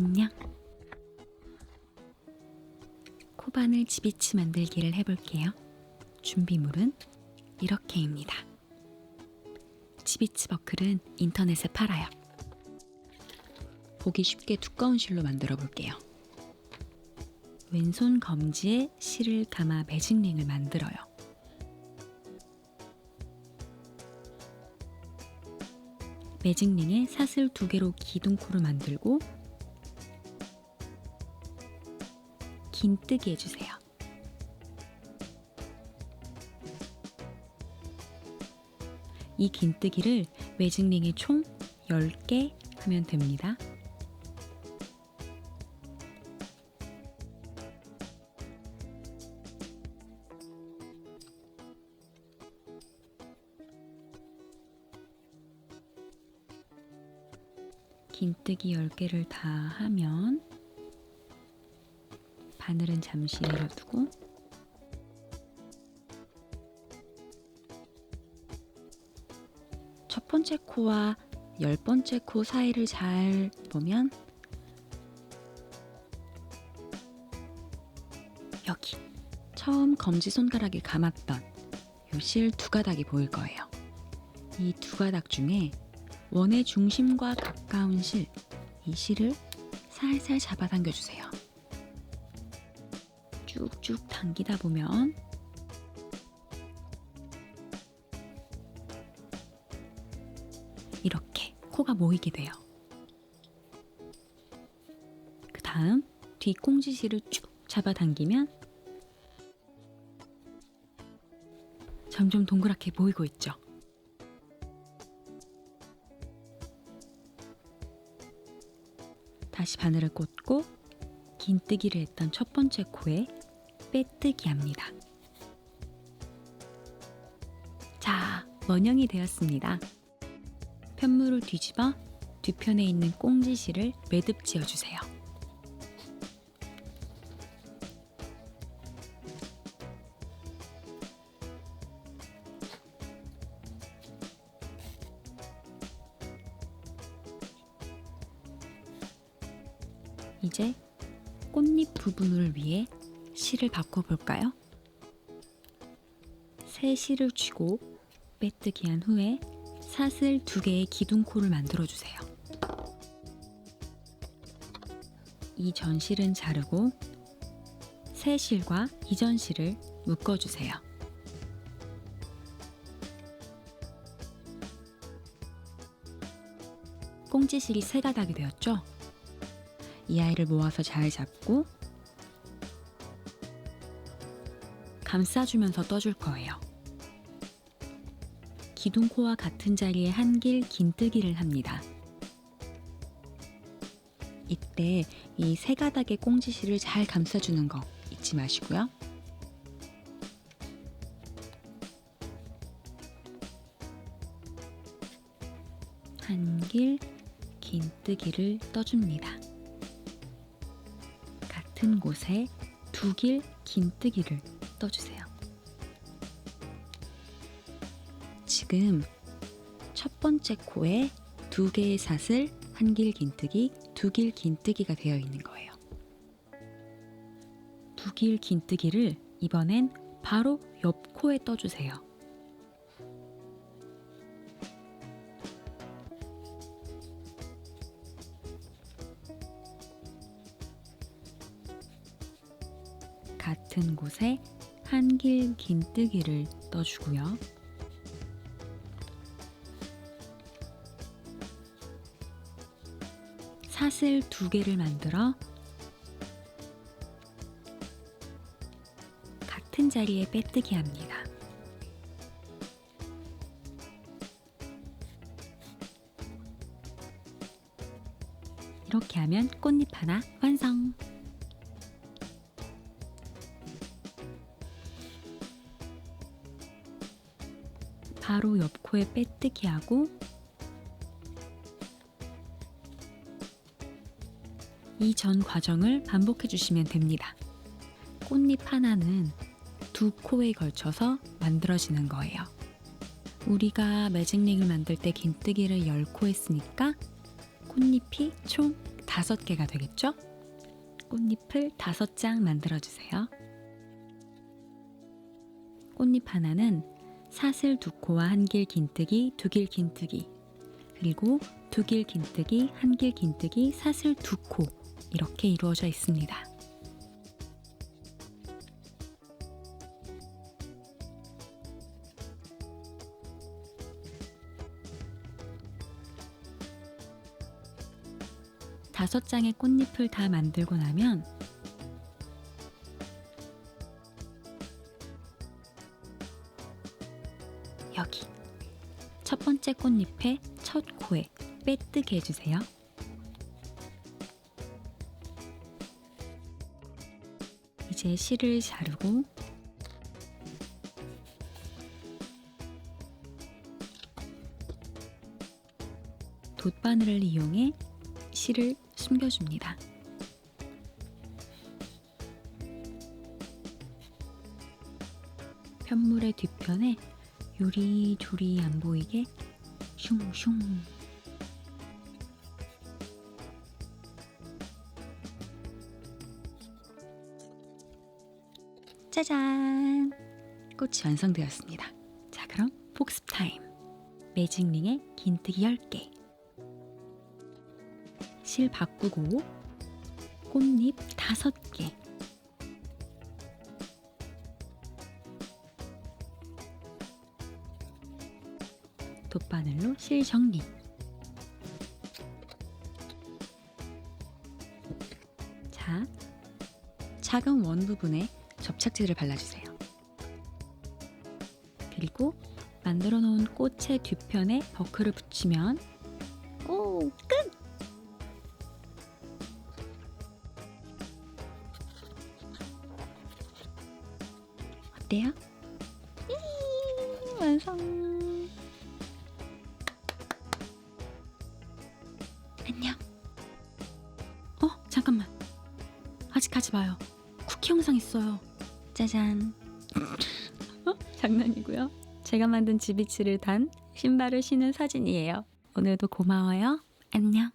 안녕. 코바늘 지비치 만들기를 해볼게요. 준비물은 이렇게입니다. 지비치 버클은 인터넷에 팔아요. 보기 쉽게 두꺼운 실로 만들어 볼게요. 왼손 검지에 실을 감아 매직링을 만들어요. 매직링에 사슬 두 개로 기둥코를 만들고 긴뜨기 해주세요. 이 긴뜨기를 매직링에 총 10개 하면 됩니다. 긴뜨기 10개를 다 하면 바늘은 잠시 내려두고 첫 번째 코와 열 번째 코 사이를 잘 보면 여기 처음 검지 손가락에 감았던 요 실 두 가닥이 보일 거예요. 이 두 가닥 중에 원의 중심과 가까운 실, 이 실을 살살 잡아당겨 주세요. 쭉쭉 당기다 보면 이렇게 코가 모이게 돼요. 그 다음 뒷꽁지실을 쭉 잡아당기면 점점 동그랗게 보이고 있죠. 다시 바늘을 꽂고 긴뜨기를 했던 첫 번째 코에 빼뜨기 합니다. 자, 원형이 되었습니다. 편물을 뒤집어 뒤편에 있는 꽁지실을 매듭 지어주세요. 이제 꽃잎 부분을 위해 실을 바꿔볼까요? 새 실을 쥐고 빼뜨기 한 후에 사슬 두 개의 기둥코를 만들어주세요. 이 전실은 자르고 새 실과 이전 실을 묶어주세요. 꽁지실이 세 가닥이 되었죠? 이 아이를 모아서 잘 잡고 감싸주면서 떠줄 거예요. 기둥코와 같은 자리에 한길 긴뜨기를 합니다. 이때 이 세 가닥의 꽁지실을 잘 감싸주는 거 잊지 마시고요. 한길 긴뜨기를 떠줍니다. 같은 곳에 두길 긴뜨기를 떠주세요. 지금 첫 번째 코에 두 개의 사슬, 한 길 긴뜨기, 두 길 긴뜨기가 되어 있는 거예요. 두 길 긴뜨기를 이번엔 바로 옆 코에 떠주세요. 같은 곳에 한길 긴뜨기를 떠주고요. 사슬 두 개를 만들어 같은 자리에 빼뜨기 합니다. 이렇게 하면 꽃잎 하나 완성! 바로 옆 코에 빼뜨기 하고 이 전 과정을 반복해 주시면 됩니다. 꽃잎 하나는 두 코에 걸쳐서 만들어지는 거예요. 우리가 매직링을 만들 때 긴뜨기를 10코 했으니까 꽃잎이 총 다섯 개가 되겠죠? 꽃잎을 다섯 장 만들어주세요. 꽃잎 하나는 사슬 두 코와 한길 긴뜨기, 두길 긴뜨기, 그리고 두길 긴뜨기, 한길 긴뜨기, 사슬 두 코 이렇게 이루어져 있습니다. 다섯 장의 꽃잎을 다 만들고 나면 첫 번째 꽃잎의 첫 코에 빼뜨게 해주세요. 이제 실을 자르고 돗바늘을 이용해 실을 숨겨줍니다. 편물의 뒤편에 요리조리 안 보이게? 슝슝. 짜잔. 꽃이 완성되었습니다. 자 그럼 복습 타임. 매직링에 긴뜨기 10개. 실 바꾸고 꽃잎 5개 돗바늘로 실 정리 자 작은 원 부분에 접착제를 발라주세요 그리고 만들어 놓은 꽃의 뒤편에 버클을 붙이면 오 끝! 어때요? 이, 완성. 가지 마요. 쿠키 영상 있어요. 짜잔. 어? 장난이고요. 제가 만든 지비치를 단 신발을 신은 사진이에요. 오늘도 고마워요. 안녕.